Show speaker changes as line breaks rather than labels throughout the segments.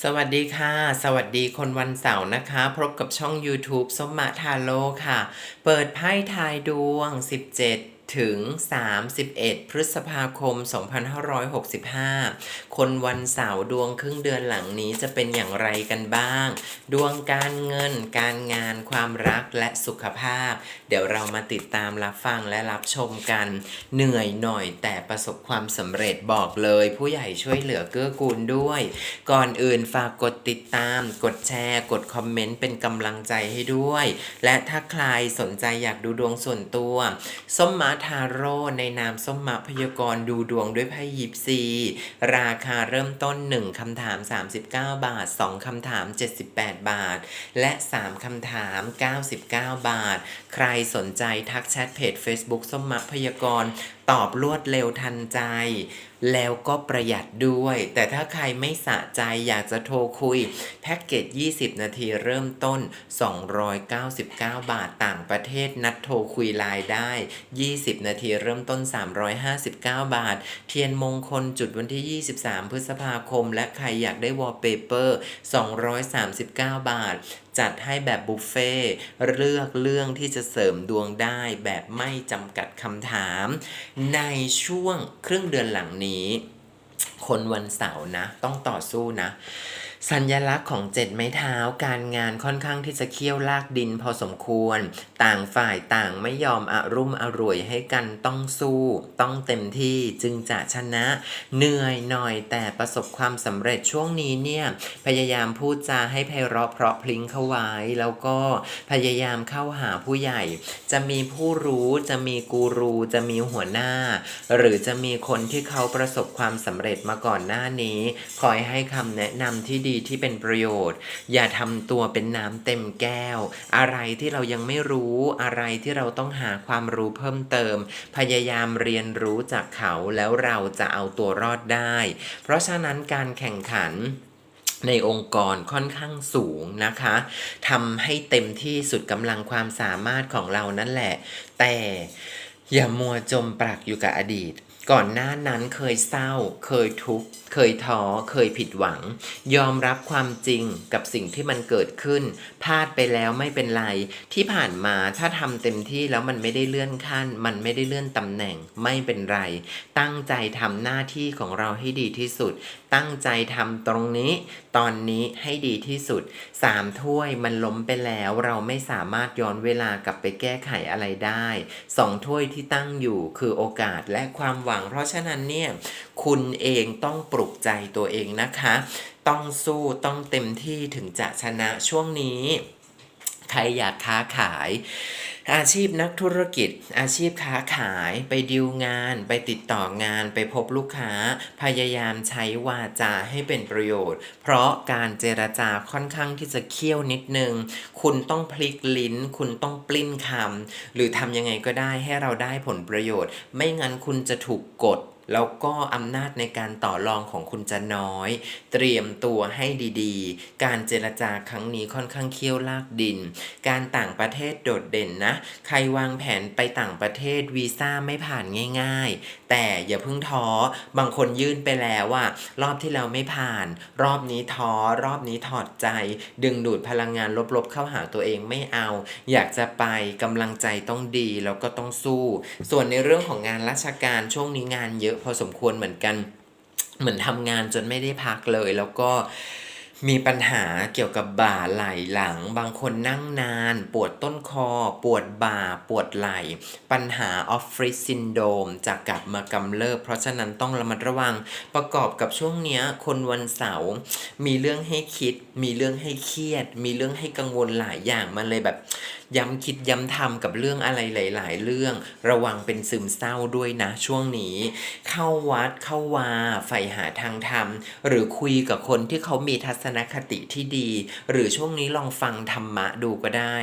สวัสดีค่ะ สวัสดีคนวันเสาร์นะคะ พบกับช่อง YouTube ส้มมะทาโรค่ะ เปิดไพ่ทายดวง 17 ถึง 31 พฤษภาคม 2565 คนวันเสาร์ดวงครึ่งเดือนหลังนี้จะเป็นอย่างไรกันบ้าง ดวงการเงิน การงาน ความรักและสุขภาพ เดี๋ยวเรามาติดตามรับฟังและรับชมกัน เหนื่อยหน่อยแต่ประสบความสำเร็จบอกเลย ผู้ใหญ่ช่วยเหลือเกื้อกูลด้วย ก่อนอื่นฝากกดติดตาม กดแชร์ กดคอมเมนต์เป็นกำลังใจให้ด้วย และถ้าใครสนใจอยากดูดวงส่วนตัว ส้มมาทาโร่ในนามส้มมาพยากรดูดวงด้วยไพ่ยิปซี ราคาเริ่มต้น 1คำถาม 39 บาท 2คำถาม 78 บาท และ 3คำถาม 99 บาท ใครสนใจทักแชทเพจ Facebook ส้มมาพยากรตอบรวดเร็วทันใจ แล้วก็ประหยัดด้วย แต่ถ้าใครไม่สะใจอยากจะโทรคุย แพ็กเกจ 20 นาทีเริ่มต้น 299 บาทต่างประเทศนัดโทรคุยไลน์ได้ 20 นาทีเริ่มต้น 359 บาท เทียนมงคลจุดวันที่ 23 พฤษภาคม และใครอยากได้วอลเปเปอร์ 239 บาทจัดให้แบบบุฟเฟ่ต์เลือกเรื่องที่จะเสริมดวงได้แบบไม่จำกัดคำถาม ในช่วงครึ่งเดือนหลังนี้ คนวันเสาร์นะ ต้องต่อสู้นะ สัญญลักษณ์ของเจ็ดไม้เท้าการงานค่อนข้างที่จะเคี่ยวลากดินพอสมควร ต่างฝ่ายต่างไม่ยอมอารุ่มอร่วยให้กันต้องสู้ ต้องเต็มที่จึงจะชนะ เหนื่อยหน่อยแต่ประสบความสำเร็จช่วงนี้เนี่ยพยายามพูดจาให้ไพเราะเพราะพลิ้งเข้าไว้ แล้วก็พยายามเข้าหาผู้ใหญ่ จะมีผู้รู้จะมีกูรูจะมีหัวหน้า หรือจะมีคนที่เขาประสบความสำเร็จมาก่อนหน้านี้ คอยให้คำแนะนำที่ดีที่เป็นประโยชน์ อย่าทำตัวเป็นน้ำเต็มแก้ว อะไรที่เรายังไม่รู้อะไรที่เราต้องหาความรู้เพิ่มเติม พยายามเรียนรู้จากเขาแล้วเราจะเอาตัวรอดได้ เพราะฉะนั้นการแข่งขันในองค์กรค่อนข้างสูงนะคะทำให้เต็มที่สุดกำลังความสามารถของเรานั่นแหละ แต่อย่ามัวจมปลักอยู่กับอดีต ก่อนหน้านั้นเคยเศร้า เคยทุกข์ เคยท้อ เคยผิดหวัง ยอมรับความจริงกับสิ่งที่มันเกิดขึ้น พลาดไปแล้วไม่เป็นไร ที่ผ่านมาถ้าทำเต็มที่แล้วมันไม่ได้เลื่อนขั้น มันไม่ได้เลื่อนตำแหน่ง ไม่เป็นไร ตั้งใจทำหน้าที่ของเราให้ดีที่สุด ตั้งใจทำตรงนี้ ตอนนี้ให้ดีที่สุดสามถ้วยมันล้มไปแล้ว เราไม่สามารถย้อนเวลากลับไปแก้ไขอะไรได้สองถ้วยที่ตั้งอยู่คือโอกาสและความหวังเพราะฉะนั้นเนี่ยคุณเองต้องปลุกใจตัวเองนะคะ ต้องสู้ต้องเต็มที่ถึงจะชนะช่วงนี้ ใครอยากค้าขาย อาชีพนักธุรกิจ อาชีพค้าขาย ไปดิวงาน ไปติดต่องาน ไปพบลูกค้า พยายามใช้วาจาให้เป็นประโยชน์ เพราะการเจรจาค่อนข้างที่จะเคี่ยวนิดนึง คุณต้องพลิกลิ้น คุณต้องปลิ้นคำหรือทำยังไงก็ได้ให้เราได้ผลประโยชน์ ไม่งั้นคุณจะถูกกด แล้วก็อำนาจในการต่อรองของคุณจะน้อย เตรียมตัวให้ดีๆ การเจรจาครั้งนี้ค่อนข้างเคี่ยวลากดิน การต่างประเทศโดดเด่นนะ ใครวางแผนไปต่างประเทศวีซ่าไม่ผ่านง่าย ๆ แต่อย่าเพิ่งท้อ บางคนยื่นไปแล้วว่ารอบที่แล้วไม่ผ่าน รอบนี้ท้อ รอบนี้ถอดใจ ดึงดูดพลังงานลบๆเข้าหาตัวเองไม่เอา อยากจะไปกำลังใจต้องดีแล้วก็ต้องสู้ ส่วนในเรื่องของงานราชการช่วงนี้งานเยอะพอสมควรเหมือนกัน เหมือนทำงานจนไม่ได้พักเลย แล้วก็ มีปัญหาเกี่ยวกับบ่าไหล่หลัง บางคนนั่งนาน ปวดต้นคอ ปวดบ่า ปวดไหล่ ปัญหาออฟฟิศซินโดมจะกลับมากำเริบ เพราะฉะนั้นต้องระมัดระวัง ประกอบกับช่วงเนี้ย คนวันเสาร์มีเรื่องให้คิด มีเรื่องให้เครียด มีเรื่องให้กังวลหลายอย่างมันเลยแบบย้ำคิดย้ำทำกับเรื่องอะไรหลาย ๆ เรื่อง ระวังเป็นซึมเศร้าด้วยนะช่วงนี้ เข้าวัดเข้าวาใฝ่หาทางธรรมหรือคุยกับคนที่เขามีทัศนคติที่ดี หรือช่วงนี้ลองฟังธรรมะดูก็ได้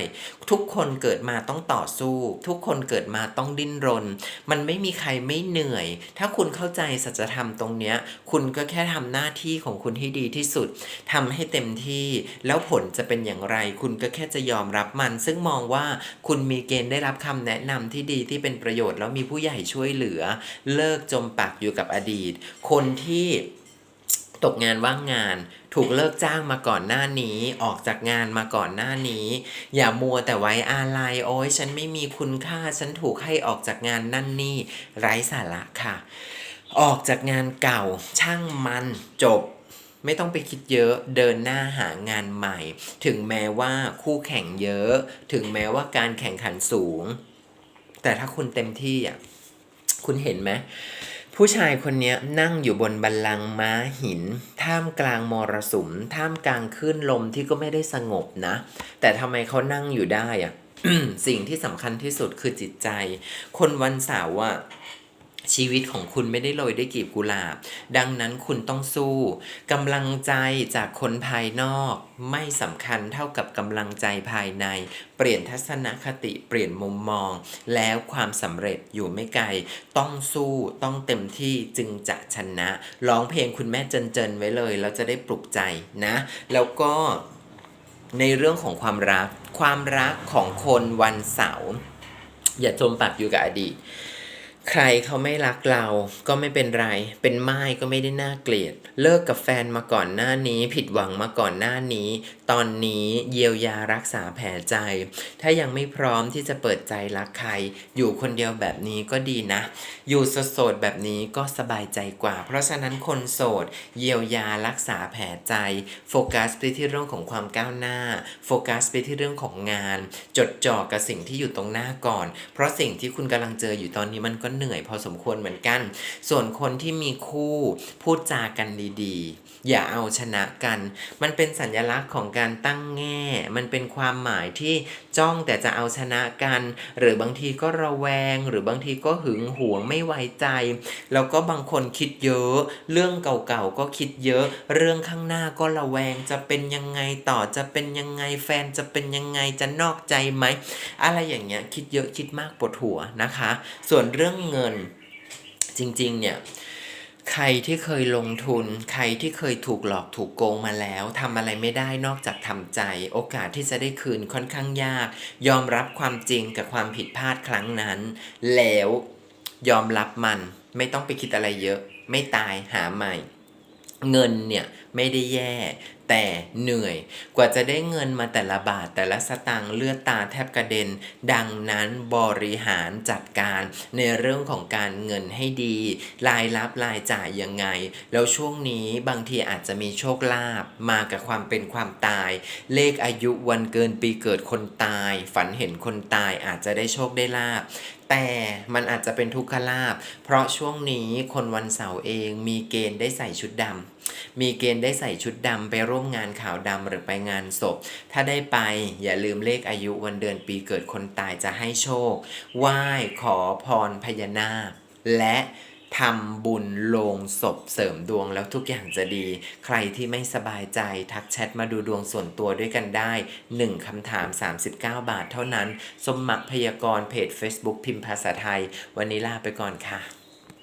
ทุกคนเกิดมาต้องต่อสู้ ทุกคนเกิดมาต้องดิ้นรน มันไม่มีใครไม่เหนื่อย ถ้าคุณเข้าใจสัจธรรมตรงเนี้ย คุณก็แค่ทำหน้าที่ของคุณให้ดีที่สุดทำให้เต็มที่ แล้วผลจะเป็นอย่างไร คุณก็แค่จะยอมรับมัน ซึ่งมองว่าคุณมีเกณฑ์ได้รับคำแนะนำที่ดีที่เป็นประโยชน์แล้วมีผู้ใหญ่ช่วยเหลือ เลิกจมปักอยู่กับอดีต คนที่ ตกงานว่างงาน ถูกเลิกจ้างมาก่อนหน้านี้ ออกจากงานมาก่อนหน้านี้ อย่ามัวแต่ไว้อาลัยโอ้ยฉันไม่มีคุณค่า ฉันถูกให้ออกจากงานนั่นนี่ ไร้สาระค่ะ ออกจากงานเก่าช่างมันจบไม่ต้องไปคิดเยอะเดินหน้าหางานใหม่ ถึงแม้ว่าคู่แข่งเยอะ ถึงแม้ว่าการแข่งขันสูง แต่ถ้าคุณเต็มที่อะคุณเห็นไหม ผู้ชายคนนี้นั่งอยู่บนบันลังม้าหิน ท่ามกลางมรสุม ท่ามกลางคลื่นลมที่ก็ไม่ได้สงบนะ แต่ทำไมเขานั่งอยู่ได้อะสิ่งที่สำคัญที่สุดคือจิตใจ คนวันเสาร์อะ ชีวิตของคุณไม่ได้โรยด้วยกลีบกุหลาบ ดังนั้นคุณต้องสู้กำลังใจจากคนภายนอก ไม่สำคัญเท่ากับกำลังใจภายใน เปลี่ยนทัศนคติเปลี่ยนมุมมอง แล้วความสำเร็จอยู่ไม่ไกล ต้องสู้ต้องเต็มที่จึงจะชนะร้องเพลงคุณแม่เจนๆไว้เลยแล้วจะได้ปลุกใจนะ แล้วก็ในเรื่องของความรักความรักของคนวันเสาร์อย่าจมปักอยู่กับอดีต ใครเขาไม่รักเราก็ไม่เป็นไร เป็นไม้ก็ไม่ได้น่าเกลียด เลิกกับแฟนมาก่อนหน้านี้ ผิดหวังมาก่อนหน้านี้ ตอนนี้เยียวยารักษาแผลใจ ถ้ายังไม่พร้อมที่จะเปิดใจรักใคร อยู่คนเดียวแบบนี้ก็ดีนะ อยู่โสดๆแบบนี้ก็สบายใจกว่า เพราะฉะนั้นคนโสด เยียวยารักษาแผลใจ โฟกัสไปที่เรื่องของความก้าวหน้า โฟกัสไปที่เรื่องของงาน จดจ่อกับสิ่งที่อยู่ตรงหน้าก่อน เพราะสิ่งที่คุณกำลังเจออยู่ตอนนี้มันก็เหนื่อยพอสมควรเหมือนกัน ส่วนคนที่มีคู่พูดจากันดีๆ อย่าเอาชนะกัน มันเป็นสัญลักษณ์ของการการตั้งแง่ มันเป็นความหมายที่จ้องแต่จะเอาชนะกัน หรือบางทีก็ระแวง หรือบางทีก็หึงหวงไม่ไว้ใจ แล้วก็บางคนคิดเยอะ เรื่องเก่าๆก็คิดเยอะ เรื่องข้างหน้าก็ระแวงจะเป็นยังไงต่อจะเป็นยังไงแฟนจะเป็นยังไงจะนอกใจไหม อะไรอย่างเงี้ยคิดเยอะคิดมากปวดหัวนะคะ ส่วนเรื่องเงินจริงๆเนี่ย ใครที่เคยลงทุน ใครที่เคยถูกหลอกถูกโกงมาแล้วทำอะไรไม่ได้นอกจากทำใจ โอกาสที่จะได้คืนค่อนข้างยาก ยอมรับความจริงกับความผิดพลาดครั้งนั้น แล้วยอมรับมันไม่ต้องไปคิดอะไรเยอะ ไม่ตายหาใหม่ เงินเนี่ยไม่ได้แย่ แต่เหนื่อย กว่าจะได้เงินมาแต่ละบาทแต่ละสตางค์เลือดตาแทบกระเด็น ดังนั้นบริหารจัดการในเรื่องของการเงินให้ดี รายรับรายจ่ายยังไง แล้วช่วงนี้บางทีอาจจะมีโชคลาภมากับความเป็นความตาย เลขอายุวันเกินปีเกิดคนตาย ฝันเห็นคนตายอาจจะได้โชคได้ลาบ แต่มันอาจจะเป็นทุกขลาภเพราะช่วงนี้คนวันเสาร์เองมีเกณฑ์ได้ใส่ชุดดำ มีเกณฑ์ได้ใส่ชุดดำไปร่วมงานขาวดำหรือไปงานศพ ถ้าได้ไปอย่าลืมเลขอายุวันเดือนปีเกิดคนตายจะให้โชค ไหว้ขอพรพญานาคและ ทำบุญลงศพเสริมดวงแล้วทุกอย่างจะดี ใครที่ไม่สบายใจทักแชทมาดูดวงส่วนตัวด้วยกันได้ 1คำถาม 39 บาทเท่านั้น สมมักพยากรณ์เพจ Facebook พิมพ์ภาษาไทย วันนี้ลาไปก่อนค่ะ